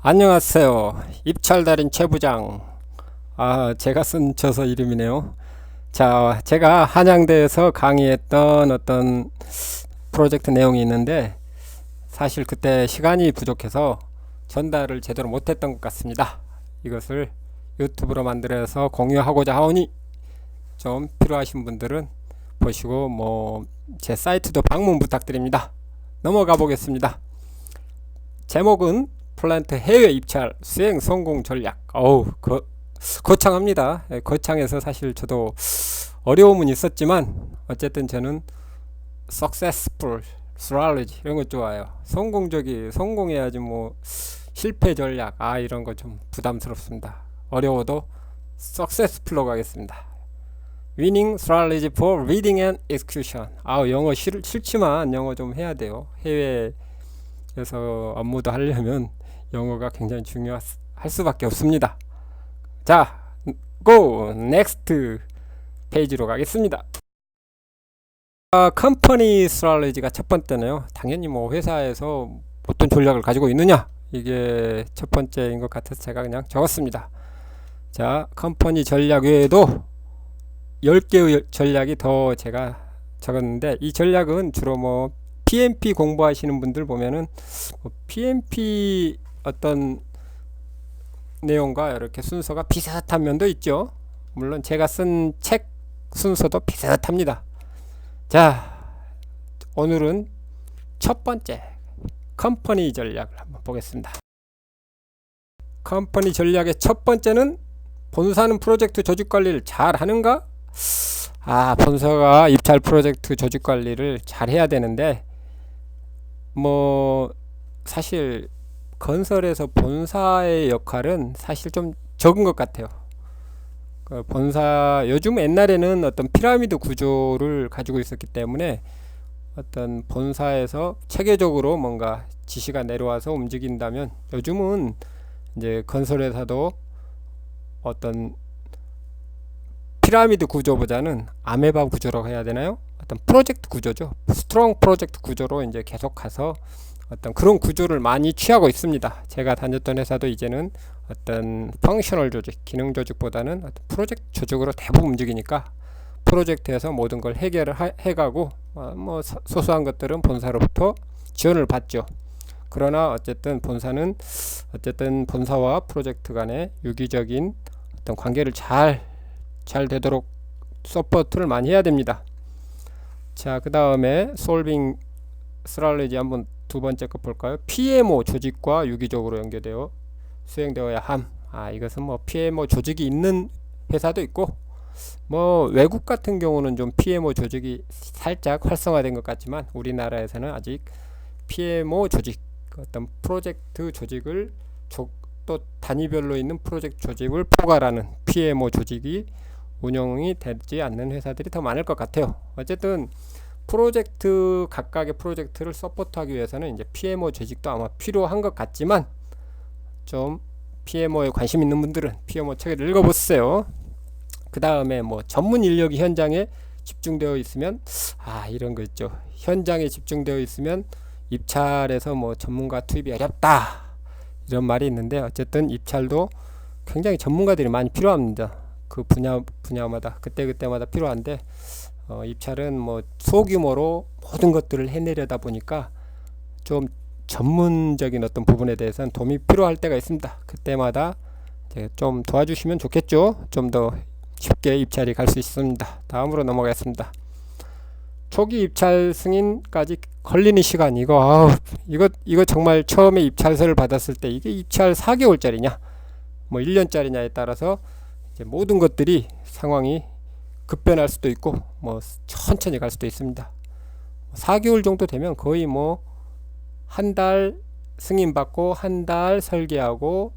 안녕하세요. 입찰달인 최부장. 아, 제가 쓴 저서 이름이네요. 자, 제가 한양대에서 강의했던 어떤 프로젝트 내용이 있는데 사실 그때 시간이 부족해서 전달을 제대로 못했던 것 같습니다. 이것을 유튜브로 만들어서 공유하고자 하오니 좀 필요하신 분들은 보시고 뭐 제 사이트도 방문 부탁드립니다. 넘어가 보겠습니다. 제목은 플란트 해외 입찰 수행 성공 전략. 어우, 거, 거창합니다. 예, 거창해서 사실 저도 어려움은 있었지만 어쨌든 저는 successful strategy 이런 거 좋아요. 성공적이 성공해야지 뭐 실패 전략 아 이런 거 좀 부담스럽습니다. 어려워도 successful로 가겠습니다. winning strategy for reading and execution. 아 영어 싫, 싫지만 영어 좀 해야 돼요. 해외에서 업무도 하려면 영어가 굉장히 중요할 수밖에 없습니다. 자, 고 넥스트 페이지로 가겠습니다. 아, 컴퍼니 스트래티지가 첫 번째네요. 당연히 뭐 회사에서 어떤 전략을 가지고 있느냐 이게 첫 번째인 것 같아서 제가 그냥 적었습니다. 자, 컴퍼니 전략 외에도 10개의 전략이 더 제가 적었는데 이 전략은 주로 뭐 PMP 공부하시는 분들 보면은 뭐 PMP 어떤 내용과 이렇게 순서가 비슷한 면도 있죠. 물론 제가 쓴 책 순서도 비슷합니다. 자, 오늘은 첫 번째 컴퍼니 전략을 한번 보겠습니다. 컴퍼니 전략의 첫 번째는 본사는 프로젝트 조직 관리를 잘 하는가? 아, 본사가 입찰 프로젝트 조직 관리를 잘 해야 되는데 뭐 사실 건설에서 본사의 역할은 사실 좀 적은 것 같아요. 그 본사 요즘 옛날에는 어떤 피라미드 구조를 가지고 있었기 때문에 어떤 본사에서 체계적으로 뭔가 지시가 내려와서 움직인다면 요즘은 이제 건설회사도 어떤 피라미드 구조보다는 아메바 구조라고 해야 되나요? 어떤 프로젝트 구조죠. 스트롱 프로젝트 구조로 이제 계속 가서 어떤 그런 구조를 많이 취하고 있습니다. 제가 다녔던 회사도 이제는 어떤 펑셔널 조직, 기능 조직보다는 어떤 프로젝트 조직으로 대부분 움직이니까 프로젝트에서 모든 걸 해결을 하, 해가고 어, 뭐 소소한 것들은 본사로부터 지원을 받죠. 그러나 어쨌든 본사는 어쨌든 본사와 프로젝트 간의 유기적인 어떤 관계를 잘 잘 되도록 서포트를 많이 해야 됩니다. 자, 그 다음에 솔빙 스트래지 한번 두 번째 거 볼까요? PMO 조직과 유기적으로 연계되어 수행되어야 함. 아, 이것은 뭐 PMO 조직이 있는 회사도 있고 뭐 외국 같은 경우는 좀 PMO 조직이 살짝 활성화된 것 같지만 우리나라에서는 아직 PMO 조직 어떤 프로젝트 조직을 조, 또 단위별로 있는 프로젝트 조직을 포괄하는 PMO 조직이 운영이 되지 않는 회사들이 더 많을 것 같아요. 어쨌든 프로젝트 각각의 프로젝트를 서포트하기 위해서는 이제 PMO 조직도 아마 필요한 것 같지만 좀 PMO에 관심 있는 분들은 PMO 책을 읽어보세요. 그 다음에 뭐 전문 인력이 현장에 집중되어 있으면 아 이런 거 있죠. 현장에 집중되어 있으면 입찰에서 뭐 전문가 투입이 어렵다 이런 말이 있는데 어쨌든 입찰도 굉장히 전문가들이 많이 필요합니다. 그 분야 분야마다 그때 그때마다 필요한데 어, 입찰은 뭐 소규모로 모든 것들을 해내려다 보니까 좀 전문적인 어떤 부분에 대해서는 도움이 필요할 때가 있습니다. 그때마다 좀 도와주시면 좋겠죠. 좀 더 쉽게 입찰이 갈 수 있습니다. 다음으로 넘어가겠습니다. 초기 입찰 승인까지 걸리는 시간 이거 아우, 이거 이거 정말 처음에 입찰서를 받았을 때 이게 입찰 4개월짜리냐 뭐 1년짜리냐에 따라서 모든 것들이 상황이 급변할 수도 있고 뭐 천천히 갈 수도 있습니다. 4개월 정도 되면 거의 뭐 한 달 승인 받고 한 달 설계하고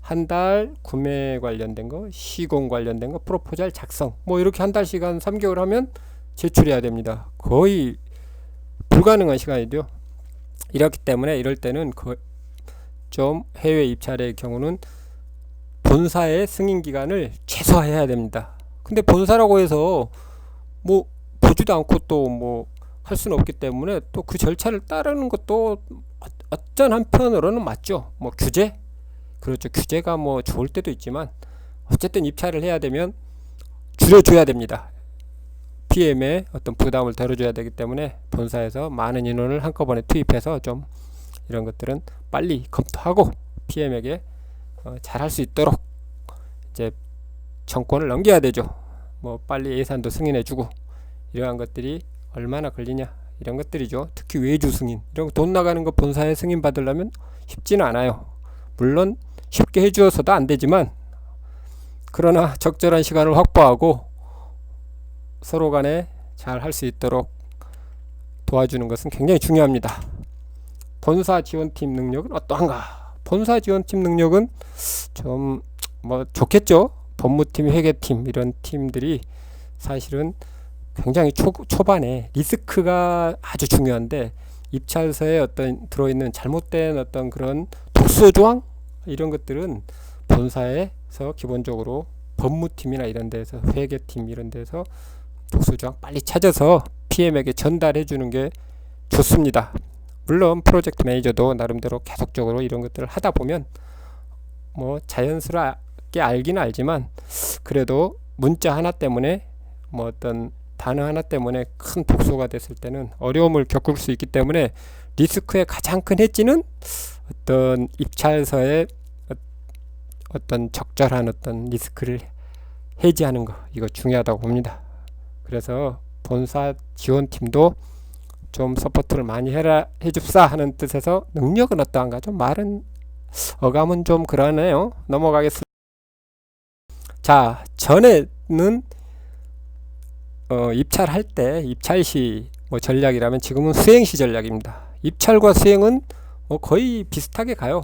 한 달 구매 관련된 거, 시공 관련된 거, 프로포잘 작성 뭐 이렇게 한달 시간 3개월 하면 제출해야 됩니다. 거의 불가능한 시간이죠. 이렇기 때문에 이럴 때는 좀 해외 입찰의 경우는 본사의 승인 기간을 최소화해야 됩니다. 근데 본사라고 해서 뭐 보지도 않고 또 뭐 할 수는 없기 때문에 또 그 절차를 따르는 것도 어떤 한편으로는 맞죠. 뭐 규제 그렇죠. 규제가 뭐 좋을 때도 있지만 어쨌든 입찰을 해야 되면 줄여줘야 됩니다. PM에 어떤 부담을 덜어줘야 되기 때문에 본사에서 많은 인원을 한꺼번에 투입해서 좀 이런 것들은 빨리 검토하고 PM에게 어, 잘할 수 있도록 이제 정권을 넘겨야 되죠. 뭐 빨리 예산도 승인해주고 이러한 것들이 얼마나 걸리냐 이런 것들이죠. 특히 외주 승인 이런 돈 나가는 거 본사에 승인 받으려면 쉽지는 않아요. 물론 쉽게 해주어서도 안 되지만 그러나 적절한 시간을 확보하고 서로 간에 잘 할 수 있도록 도와주는 것은 굉장히 중요합니다. 본사 지원팀 능력은 어떠한가? 본사 지원팀 능력은 좀 뭐 좋겠죠. 법무팀, 회계팀 이런 팀들이 사실은 굉장히 초, 초반에 리스크가 아주 중요한데 입찰서에 어떤 들어있는 잘못된 어떤 그런 독소 조항 이런 것들은 본사에서 기본적으로 법무팀이나 이런 데서 회계팀 이런 데서 독소 조항 빨리 찾아서 PM에게 전달해 주는 게 좋습니다. 물론 프로젝트 매니저도 나름대로 계속적으로 이런 것들을 하다 보면 뭐 자연스 럽게 알기는 알지만 그래도 문자 하나 때문에 뭐 어떤 단어 하나 때문에 큰 독소가 됐을 때는 어려움을 겪을 수 있기 때문에 리스크의 가장 큰 해지는 어떤 입찰서의 어- 어떤 적절한 어떤 리스크를 해지하는 거 이거 중요하다고 봅니다. 그래서 본사 지원팀도 좀 서포트를 많이 해라 해줍사 하는 뜻에서 능력은 어떠한가 좀 말은 어감은 좀 그러네요. 넘어가겠습니다. 자 전에는 어, 입찰할 때 입찰 시 뭐 전략이라면 지금은 수행 시 전략입니다. 입찰과 수행은 뭐 거의 비슷하게 가요.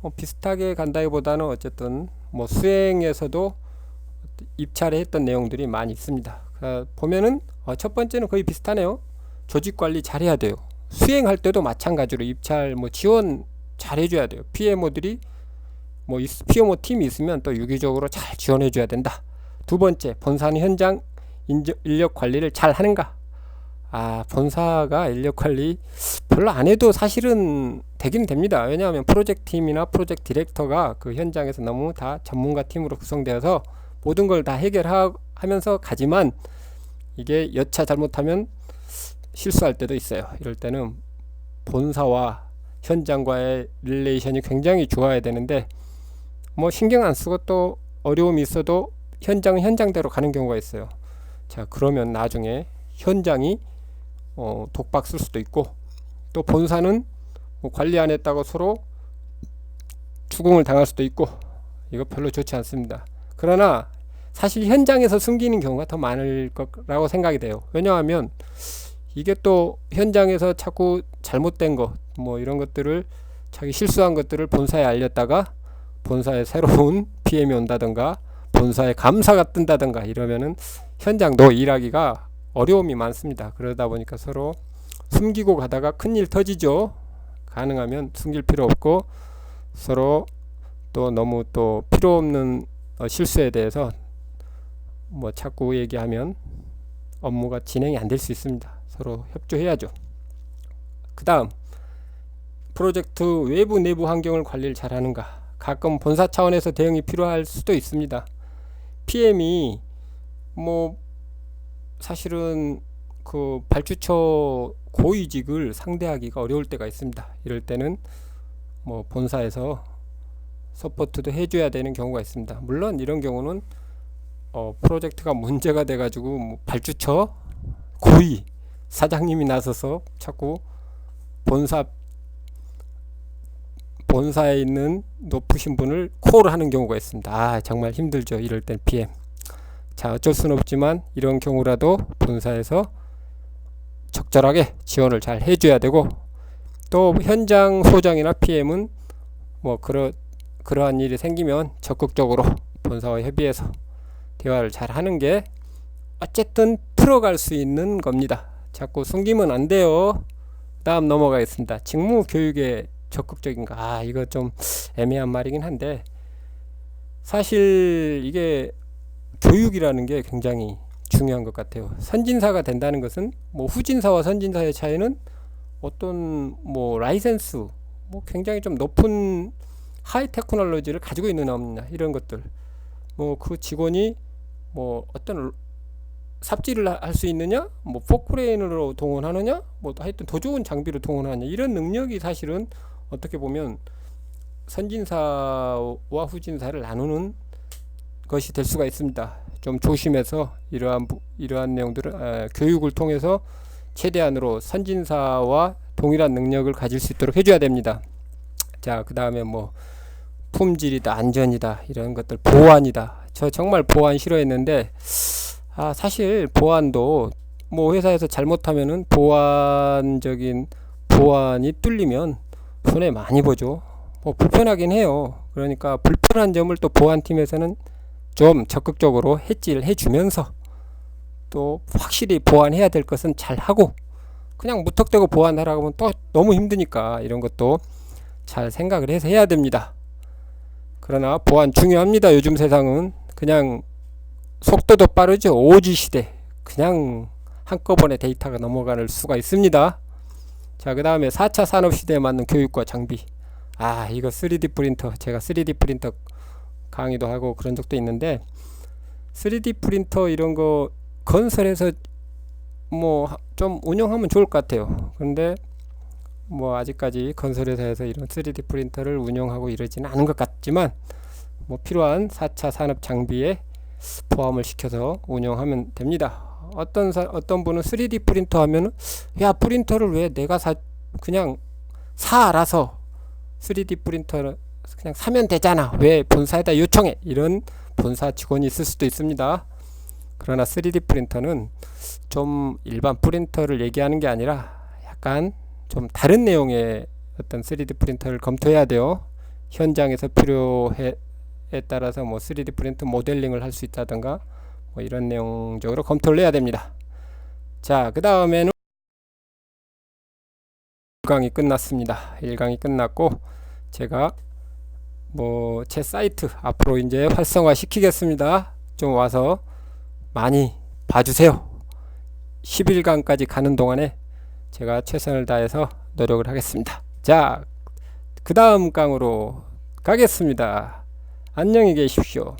뭐 비슷하게 간다기보다는 어쨌든 뭐 수행에서도 입찰에 했던 내용들이 많이 있습니다. 어, 보면은 어, 첫 번째는 거의 비슷하네요. 조직 관리 잘해야 돼요. 수행할 때도 마찬가지로 입찰 뭐 지원 잘 해줘야 돼요. PMO들이 뭐 PMO 팀이 있으면 또 유기적으로 잘 지원해 줘야 된다. 두 번째 본사는 현장 인력 관리를 잘 하는가? 아 본사가 인력 관리 별로 안 해도 사실은 되긴 됩니다. 왜냐하면 프로젝트 팀이나 프로젝트 디렉터가 그 현장에서 너무 다 전문가 팀으로 구성되어서 모든 걸 다 해결하면서 가지만 이게 여차 잘못하면 실수할 때도 있어요. 이럴 때는 본사와 현장과의 릴레이션이 굉장히 좋아야 되는데 뭐 신경 안 쓰고 또 어려움이 있어도 현장은 현장대로 가는 경우가 있어요. 자 그러면 나중에 현장이 어, 독박 쓸 수도 있고 또 본사는 뭐 관리 안 했다고 서로 추궁을 당할 수도 있고 이거 별로 좋지 않습니다. 그러나 사실 현장에서 숨기는 경우가 더 많을 거라고 생각이 돼요. 왜냐하면 이게 또 현장에서 자꾸 잘못된 것 뭐 이런 것들을 자기 실수한 것들을 본사에 알렸다가 본사에 새로운 PM이 온다던가 본사에 감사가 뜬다던가 이러면은 현장도 일하기가 어려움이 많습니다. 그러다 보니까 서로 숨기고 가다가 큰일 터지죠. 가능하면 숨길 필요 없고 서로 또 너무 또 필요 없는 어, 실수에 대해서 뭐 자꾸 얘기하면 업무가 진행이 안 될 수 있습니다. 서로 협조해야죠. 그 다음 프로젝트 외부 내부 환경을 관리를 잘하는가 가끔 본사 차원에서 대응이 필요할 수도 있습니다. PM이 뭐 사실은 그 발주처 고위직을 상대하기가 어려울 때가 있습니다. 이럴 때는 뭐 본사에서 서포트도 해줘야 되는 경우가 있습니다. 물론 이런 경우는 어 프로젝트가 문제가 돼가지고 뭐 발주처 고위 사장님이 나서서 자꾸 본사 본사에 있는 높으신 분을 콜을 하는 경우가 있습니다. 아 정말 힘들죠. 이럴 땐 PM. 자 어쩔 수는 없지만 이런 경우라도 본사에서 적절하게 지원을 잘 해줘야 되고 또 현장 소장이나 PM은 뭐 그러 그러한 일이 생기면 적극적으로 본사와 협의해서 대화를 잘 하는 게 어쨌든 들어갈 수 있는 겁니다. 자꾸 숨기면 안 돼요. 다음 넘어가겠습니다. 직무 교육에 적극적인가? 아, 이거 좀 애매한 말이긴 한데 사실 이게 교육이라는 게 굉장히 중요한 것 같아요. 선진사가 된다는 것은 뭐 후진사와 선진사의 차이는 어떤 뭐 라이센스 뭐 굉장히 좀 높은 하이 테크놀로지를 가지고 있는 없느냐 이런 것들 뭐 그 직원이 뭐 어떤 삽질을 할 수 있느냐 뭐 포크레인으로 동원하느냐 뭐 하여튼 더 좋은 장비로 동원하느냐 이런 능력이 사실은 어떻게 보면 선진사와 후진사를 나누는 것이 될 수가 있습니다. 좀 조심해서 이러한 부- 이러한 내용들을 에, 교육을 통해서 최대한으로 선진사와 동일한 능력을 가질 수 있도록 해줘야 됩니다. 자, 그 다음에 뭐 품질이다, 안전이다 이런 것들 보안이다. 저 정말 보안 싫어했는데 아 사실 보안도 뭐 회사에서 잘못하면은 보안적인 보안이 뚫리면 손해 많이 보죠. 뭐 불편하긴 해요. 그러니까 불편한 점을 또 보안팀에서는 좀 적극적으로 해지를 해주면서 또 확실히 보완해야 될 것은 잘 하고 그냥 무턱대고 보완하라고 하면 또 너무 힘드니까 이런 것도 잘 생각을 해서 해야 됩니다. 그러나 보안 중요합니다. 요즘 세상은 그냥 속도도 빠르죠. 5G 시대. 그냥 한꺼번에 데이터가 넘어갈 수가 있습니다. 자, 그 다음에 4차 산업 시대에 맞는 교육과 장비. 아, 이거 3D 프린터. 제가 3D 프린터 강의도 하고 그런 적도 있는데 3D 프린터 이런 거 건설해서 뭐 좀 운영하면 좋을 것 같아요. 근데 뭐 아직까지 건설 회사에서 이런 3D 프린터를 운영하고 이러지는 않은 것 같지만 뭐 필요한 4차 산업 장비에 포함을 시켜서 운영하면 됩니다. 어떤 사, 어떤 분은 3D 프린터 하면은 야 프린터를 왜 내가 사 그냥 사 알아서 3D 프린터를 그냥 사면 되잖아. 왜 본사에다 요청해? 이런 본사 직원이 있을 수도 있습니다. 그러나 3D 프린터는 좀 일반 프린터를 얘기하는 게 아니라 약간 좀 다른 내용의 어떤 3D 프린터를 검토해야 돼요. 현장에서 필요에 따라서 뭐 3D 프린터 모델링을 할 수 있다든가 뭐 이런 내용적으로 검토를 해야 됩니다. 자, 그 다음에는 1강이 끝났습니다. 1강이 끝났고 제가 뭐 제 사이트 앞으로 이제 활성화 시키겠습니다. 좀 와서 많이 봐주세요. 11강까지 가는 동안에 제가 최선을 다해서 노력을 하겠습니다. 자, 그 다음 강으로 가겠습니다. 안녕히 계십시오.